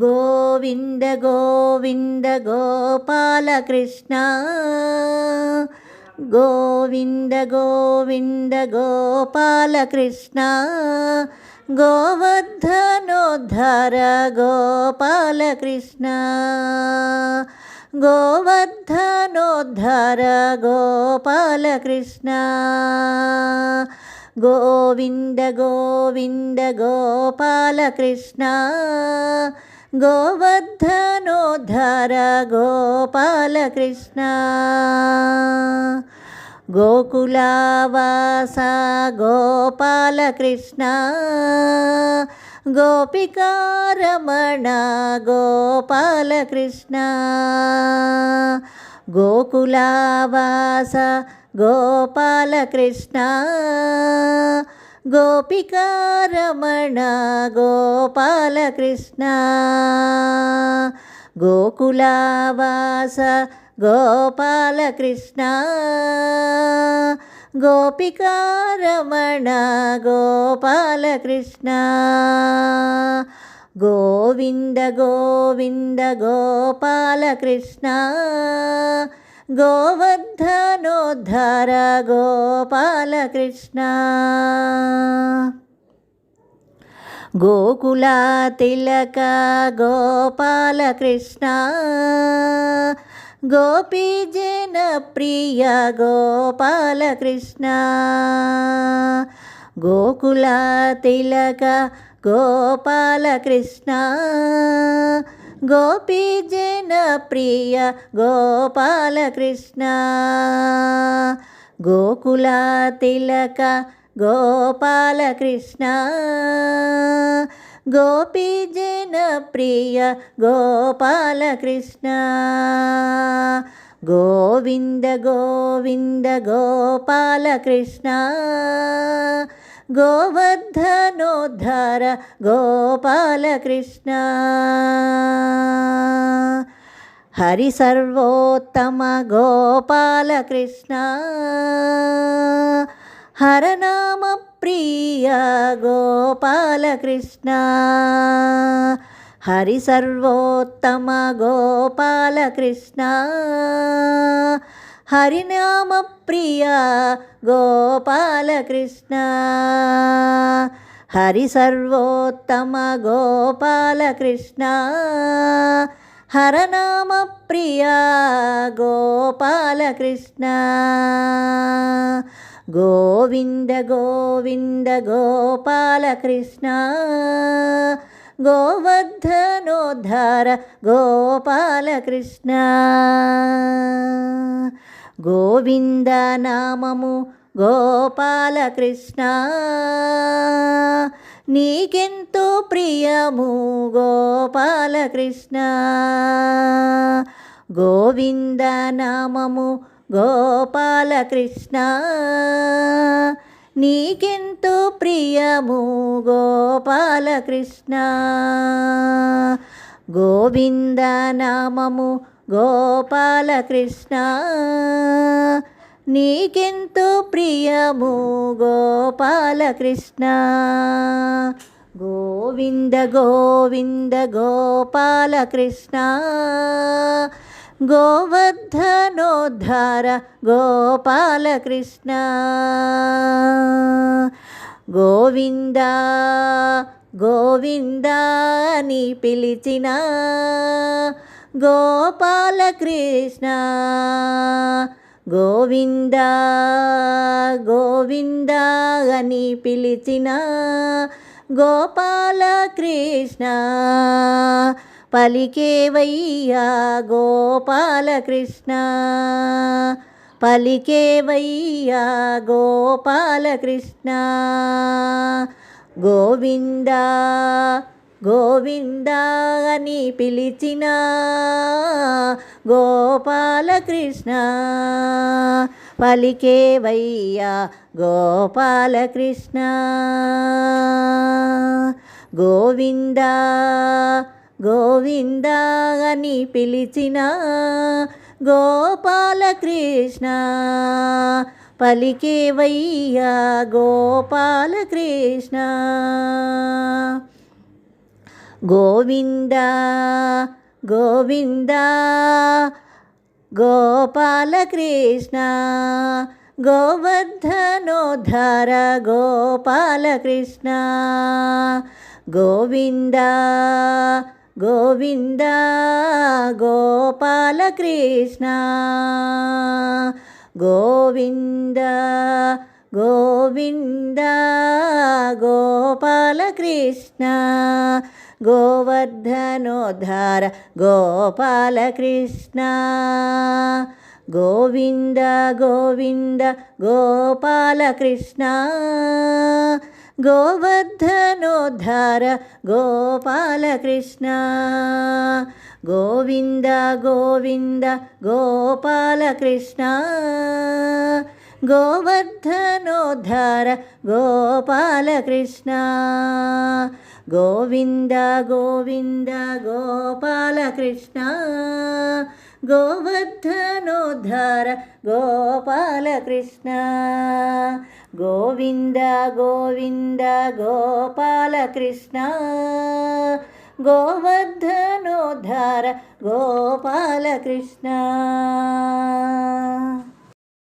గోవింద గోవింద గోపాలకృష్ణ. గోవింద గోవింద గోపాలకృష్ణ. గోవర్ధనోద్ధర గోపాలకృష్ణ. గోవర్ధనోద్ధర గోపాలకృష్ణ. గోవింద గోవింద గోపాలకృష్ణ. గోవర్ధనోద్ధర గోపాలకృష్ణ. గోకులావాస గోపాలకృష్ణ. గోపికారమణ గోపాలకృష్ణ. గోకులావాస గోపాలకృష్ణ. గోపికారమణ గోపాలకృష్ణ. గోకులావాస గోపాలకృష్ణ. గోపికారమణ గోపాలకృష్ణ. గోవింద గోవింద గోపాలకృష్ణ. గోవర్ధనోద్ధర గోపాలకృష్ణ. గోకులా తిలక గోపాలకృష్ణ. గోపీజన ప్రియ గోపాలకృష్ణ. గోకులా తిలక గోపాలకృష్ణ. గోపీజన ప్రియ గోపాలకృష్ణ. గోకులా తిలక గోపాలకృష్ణ. గోపీజన ప్రియ గోపాలకృష్ణ. గోవింద గోవింద గోపాలకృష్ణ. గోవర్ధనోద్ధర గోపాలకృష్ణ హరి సర్వోత్తమ గోపాలకృష్ణ హరనామ ప్రియ గోపాలకృష్ణ హరి సర్వోత్తమ గోపాలకృష్ణ హరినామ ప్రియ గోపాలకృష్ణ. హరి సర్వోత్తమ గోపాలకృష్ణ. హరనామ ప్రియ గోపాలకృష్ణ. గోవింద గోవింద గోపాలకృష్ణ. గోవర్ధనోద్ధార గోపాలకృష్ణ. గోవింద నామము గోపాలకృష్ణ. నీకెంతో ప్రియము గోపాలకృష్ణ. గోవింద నామము గోపాలకృష్ణ. నీకెంతో ప్రియము గోపాలకృష్ణ. గోవింద నామము గోపాలకృష్ణ నీకెంతో ప్రియము గోపాలకృష్ణ. గోవింద గోవింద గోపాలకృష్ణ గోవర్ధనోద్ధార గోపాలకృష్ణ. గోవింద గోవింద అని పిలిచినా గోపాలకృష్ణ. గోవింద గోవింద అని పిలిచిన గోపాలకృష్ణ. పలికేవయ్యా గోపాలకృష్ణ? పలికేవయ్యా గోపాలకృష్ణ? గోవిందా గోవింద అని పిలిచిన గోపాలకృష్ణ పలికేవయ్యా గోపాలకృష్ణ. గోవింద గోవింద అని పిలిచిన గోపాలకృష్ణ పలికేవయ్యా గోపాలకృష్ణ. గోవింద గోవింద గోపాలకృష్ణ గోవర్ధనోద్ధార గోపాలకృష్ణ గోవింద గోవింద గోపాలకృష్ణ గోవింద గోవింద గోపాలకృష్ణ గోవర్ధనోద్ధార గోపాలకృష్ణ. గోవింద గోవింద గోపాలకృష్ణ. గోవర్ధనోద్ధార గోపాలకృష్ణ. గోవింద గోవింద గోపాలకృష్ణ. గోవర్ధనోద్ధార గోపాలకృష్ణ. గోవింద గోవింద గోపాలకృష్ణ. గోవర్ధనోద్ధార గోపాలకృష్ణ. గోవింద గోవింద గోపాలకృష్ణ. గోవర్ధనోద్ధార గోపాలకృష్ణ.